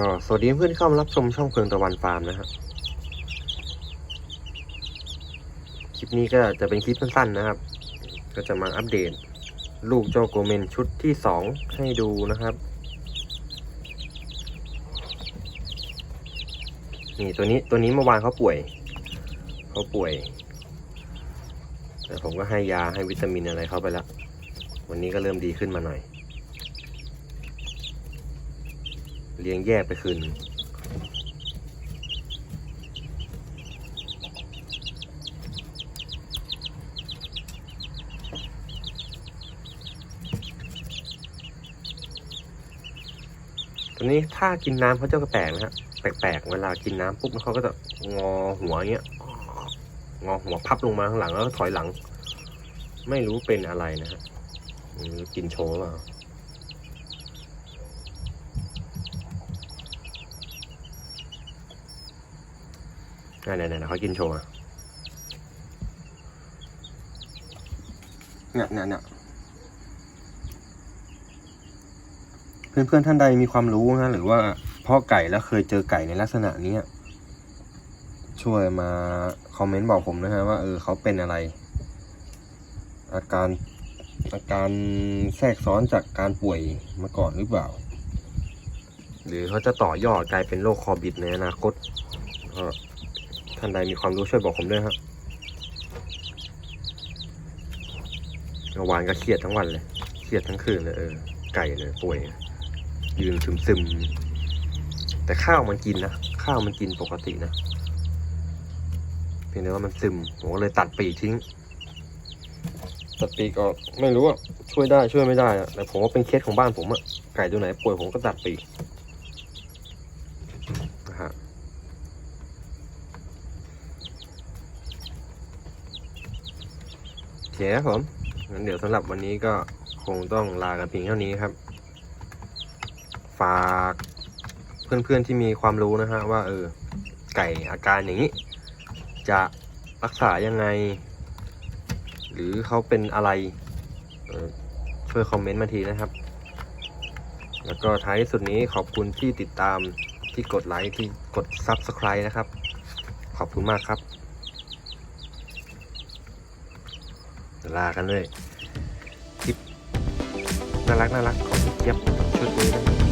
ก็สวัสดีเพื่อนที่เข้ามารับชมช่องเพลิงตะวันฟาร์มนะครับคลิปนี้ก็จะเป็นคลิปสั้นๆนะครับ ก็จะมาอัปเดต ลูกเจ้าโกเมนชุดที่สองให้ดูนะครับ นี่ตัวนี้ตัวนี้เมื่อวานเขาป่วย เขาป่วย แต่ผมก็ให้ยาให้วิตามินอะไรเขาไปแล้ว วันนี้ก็เริ่มดีขึ้นมาหน่อย เลี้ยงแยกไปคืนหนึ่งตัวนี้ถ้ากินน้ำเขาจะแปลกนะฮะแปลกๆเวลากินน้ำปุ๊บเขาก็จะงอหัวเงี้ยงอหัวพับลงมาข้างหลังแล้วก็ถอยหลัง ไม่รู้เป็นอะไรนะฮะกินโชว์เปล่า เนี่ยเนี่ยเนี่ยเขากินโชว์อะเนี่ยเนี่ยเนี่ยเพื่อนๆท่านใดมีความรู้นะหรือว่าเพ่อไก่แล้วเคยเจอไก่ในลักษณะเนี้ยช่วยมาคอมเมนต์บอกผมนะฮะว่าเออเขาเป็นอะไร อาการอาการแทรกซ้อนจากการป่วยมาก่อนหรือเปล่า หรือเขาจะต่อยอดกลายเป็นโรคคอบิดในอนาคตก็ ท่านใดมีความรู้ช่วยบอกผมด้วยครับเมื่อวานก็เครียดทั้งวันเลย เครียดทั้งคืนเลยเออ ไก่เนี่ยป่วย ยืนซึมซึมๆแต่ข้าวมันกินนะ ข้าวมันกินปกตินะ เพียงแต่ว่ามันซึม ผมก็เลยตัดปีกทิ้ง ตัดปีกก็ไม่รู้อะช่วยได้ช่วยไม่ได้อะแต่ผมว่าเป็นเคสของบ้านผมอะไก่ตัวไหนป่วยผมก็ตัดปีกนะฮะ โอ เคครับผมงั้นเดี๋ยวสำหรับวันนี้ก็คงต้องลากันเพียงเท่านี้ครับ ฝากเพื่อนๆที่มีความรู้นะฮะว่าเออไก่อาการอย่างนี้ จะรักษายังไง หรือเขาเป็นอะไรออช่วยคอมเมนต์มาทีนะครับ แล้วก็ท้ายที่สุดนี้ขอบคุณที่ติดตามที่กดไลค์ที่กด Subscribe นะครับ ขอบคุณมากครับ ลากันด้วยคลิปน่ารักน่ารักของเจี๊ยบชุดนี้นะครับ